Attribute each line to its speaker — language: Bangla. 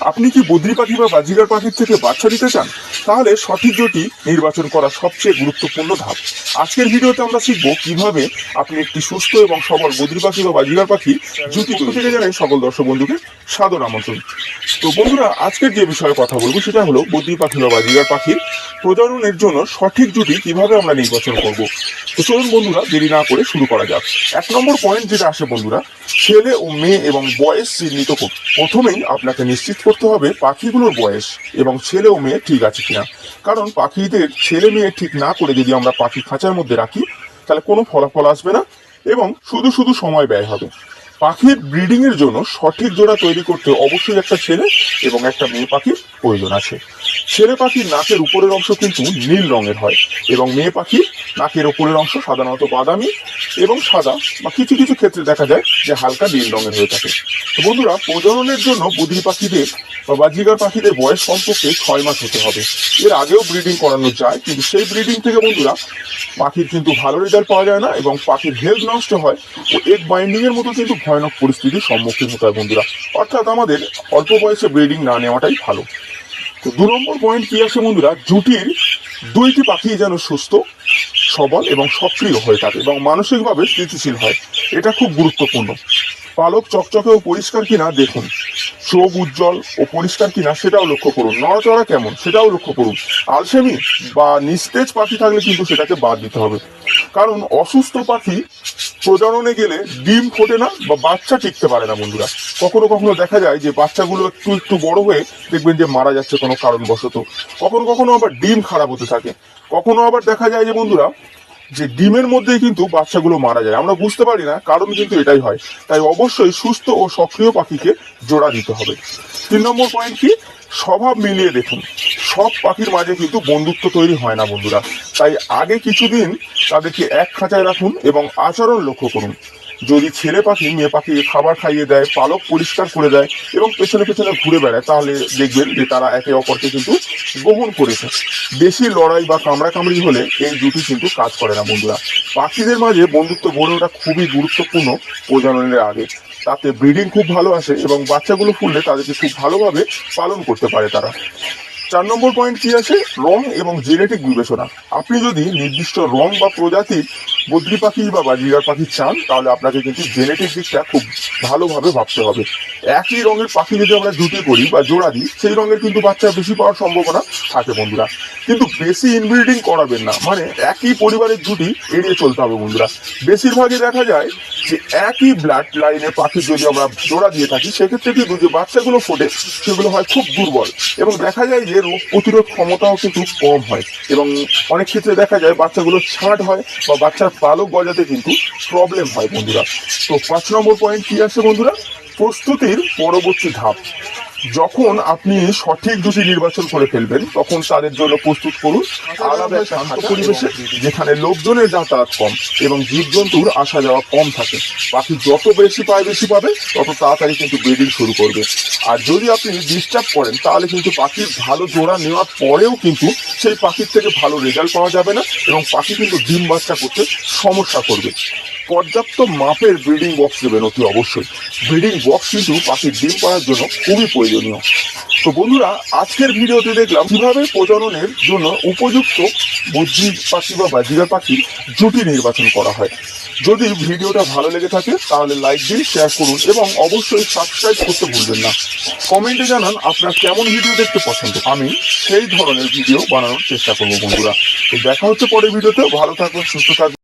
Speaker 1: আপনি কি বদ্রি পাখি বা বাজিগার পাখির থেকে বাচ্চা দিতে চান? তাহলে সঠিক জুটি নির্বাচন করা সবচেয়ে গুরুত্বপূর্ণ ধাপ। আজকের ভিডিওতে আমরা শিখব কীভাবে আপনি একটি সুস্থ এবং সবল বদ্রি পাখি বা বাজিগার পাখি জুটি থেকে জানাই সকল দর্শক বন্ধুকে সাদর আমন্ত্রণ। তো বন্ধুরা, আজকের যে বিষয়ে কথা বলব সেটা হলো বদ্রি পাখি বা বাজিগার পাখির প্রজননের জন্য সঠিক জুটি কীভাবে আমরা নির্বাচন করব। তো চলুন বন্ধুরা, দেরি না করে শুরু করা যাক। এক নম্বর পয়েন্ট যেটা আসে বন্ধুরা, ছেলে ও মেয়ে এবং বয়স চিহ্নিত করুন প্রথমেই আপনাকে নিশ্চিত করতে হবে পাখিগুলোর বয়স এবং ছেলে ও মেয়ে ঠিক আছে কিনা। কারণ পাখিদের ছেলে মেয়ে ঠিক না করে যদি আমরা পাখি খাঁচার মধ্যে রাখি, তাহলে কোনো ফলাফল আসবে না এবং শুধু শুধু সময় ব্যয় হবে। পাখির ব্রিডিংয়ের জন্য সঠিক জোড়া তৈরি করতে অবশ্যই একটা ছেলে এবং একটা মেয়ে পাখির প্রয়োজন আছে। ছেলে পাখির নাকের উপরের অংশ কিন্তু নীল রঙের হয় এবং মেয়ে পাখির নাকের উপরের অংশ সাধারণত বাদামি এবং সাদা বা কিছু কিছু ক্ষেত্রে দেখা যায় যে হালকা নীল রঙের হয়ে থাকে। বন্ধুরা, প্রজননের জন্য বুদ্রি পাখিদের বা বাজিগার পাখিদের বয়স কমপক্ষে ছয় মাস হতে হবে। এর আগেও ব্রিডিং করানো যায়, কিন্তু সেই ব্রিডিং থেকে বন্ধুরা, পাখির কিন্তু ভালো রেজাল্ট পাওয়া যায় না এবং পাখির হেলথ নষ্ট হয় ও এগ বাইন্ডিং এর মতো কিন্তু ভয়ানক পরিস্থিতির সম্মুখীন হতে হয় বন্ধুরা। অর্থাৎ আমাদের অল্প বয়সে ব্রিডিং না নেওয়াটাই ভালো। তো দু নম্বর পয়েন্ট কি আছে বন্ধুরা? জুটির দুইটি পাখি যেন সুস্থ, সবল এবং সক্রিয় হয়ে থাকে এবং মানসিকভাবে স্থিতিশীল হয়। এটা খুব গুরুত্বপূর্ণ। পালক চকচকে ও পরিষ্কার কিনা দেখুন। চোখ উজ্জ্বল ও পরিষ্কার কিনা সেটাও লক্ষ্য করুন। নড়াচড়া কেমন সেটাও লক্ষ্য করুন। আলসেমি বা নিস্তেজ পাখি থাকলে কিন্তু সেটাকে বাদ দিতে হবে। কারণ অসুস্থ পাখি প্রজননে গেলে ডিম ফোটে না বা বাচ্চা টিকতে পারে না বন্ধুরা। কখনো কখনো দেখা যায় যে বাচ্চাগুলো একটু একটু বড় হয়ে দেখবেন যে মারা যাচ্ছে কোনো কারণবশত। কখনো কখনো আবার ডিম খারাপ হতে থাকে। কখনো আবার দেখা যায় যে বন্ধুরা যে ডিমের মধ্যেই কিন্তু বাচ্চাগুলো মারা যায়। আমরা বুঝতে পারি না কারণ কিন্তু এটাই হয়। তাই অবশ্যই সুস্থ ও সক্রিয় পাখিকে জোড়া দিতে হবে। তিন নম্বর পয়েন্ট কি? স্বভাব মিলিয়ে দেখুন। সব পাখির মাঝে কিন্তু বন্ধুত্ব তৈরি হয় না বন্ধুরা। তাই আগে কিছুদিন তাদেরকে এক খাঁচায় রাখুন এবং আচরণ লক্ষ্য করুন। যদি ছেলে পাখি, মেয়ে পাখিকে খাবার খাইয়ে দেয়, পালক পরিষ্কার করে দেয় এবং পেছনে পেছনে ঘুরে বেড়ায়, তাহলে দেখবেন যে তারা একে অপরকে কিন্তু গ্রহণ করেছে। বেশি লড়াই বা কামড়া কামড়ি হলে এই দুটি কিন্তু কাজ করে না বন্ধুরা। পাখিদের মাঝে বন্ধুত্ব গড়ে ওঠা খুবই গুরুত্বপূর্ণ প্রজননের আগে। তাতে ব্রিডিং খুব ভালো আসে এবং বাচ্চাগুলো ফুললে তাদেরকে খুব ভালোভাবে পালন করতে পারে তারা। চার নম্বর পয়েন্ট কি আছে? রং এবং জেনেটিক বিবেচনা। আপনি যদি নির্দিষ্ট রং বা প্রজাতির বদ্রি পাখি বা বাজিগার পাখি চান, তাহলে আপনাকে কিন্তু জেনেটিক দিকটা খুব ভালোভাবে ভাবতে হবে। একই রঙের পাখি যদি আমরা জুটি করি বা জোড়া দিই, সেই রঙের কিন্তু বাচ্চা বেশি পাওয়ার সম্ভাবনা থাকে বন্ধুরা। কিন্তু বেশি ইনব্রিডিং করাবেন না। মানে একই পরিবারের জুটি এড়িয়ে চলতে হবে বন্ধুরা। বেশিরভাগই দেখা যায় যে একই ব্লাড লাইনে পাখি যদি আমরা জোড়া দিয়ে থাকি, সেক্ষেত্রে কিন্তু যে বাচ্চাগুলো ফোটে, সেগুলো হয় খুব দুর্বল। এবং দেখা যায় যে রোগ প্রতিরোধ ক্ষমতাও কিন্তু কম হয়। এবং অনেক ক্ষেত্রে দেখা যায় বাচ্চাগুলো ছাঁট হয় বা বাচ্চার পালক গজাতে কিন্তু প্রবলেম হয় বন্ধুরা। তো পাঁচ নম্বর পয়েন্ট কী আছে বন্ধুরা? প্রস্তুতির পরবর্তী ধাপ। যখন আপনি সঠিক জুটি নির্বাচন করে ফেলবেন, তখন তাদের জন্য প্রস্তুত করুন। পরিবেশে, যেখানে লোকজনের যাতায়াত কম এবং জীবজন্তুর আসা যাওয়া কম থাকে। পাখি যত বেশি পায়, বেশি পাবে, তত তাড়াতাড়ি কিন্তু ব্রিডিং শুরু করবে। আর যদি আপনি ডিস্টার্ব করেন, তাহলে কিন্তু পাখির ভালো জোড়া নেওয়ার পরেও কিন্তু সেই পাখির থেকে ভালো রেজাল্ট পাওয়া যাবে না এবং পাখি কিন্তু ডিম বাচ্চা করতে সমস্যা করবে। পর্যাপ্ত মাপের ব্রিডিং বক্স দেবেন অতি অবশ্যই। ব্রিডিং বক্স কিন্তু পাখির ডিম পাড়ার জন্য খুবই প্রয়োজনীয়। তো বন্ধুরা, আজকের ভিডিওতে দেখলাম কীভাবে প্রজননের জন্য উপযুক্ত বুদ্ধি পাখি বা বাজিগার পাখি জুটি নির্বাচন করা হয়। যদি ভিডিওটা ভালো লেগে থাকে, তাহলে লাইক দিন শেয়ার করুন এবং অবশ্যই সাবস্ক্রাইব করতে ভুলবেন না। কমেন্টে জানান আপনার কেমন ভিডিও দেখতে পছন্দ। আমি সেই ধরনের ভিডিও বানানোর চেষ্টা করব বন্ধুরা। তো দেখা হচ্ছে পরের ভিডিওতে। ভালো থাকবেন সুস্থ থাকবেন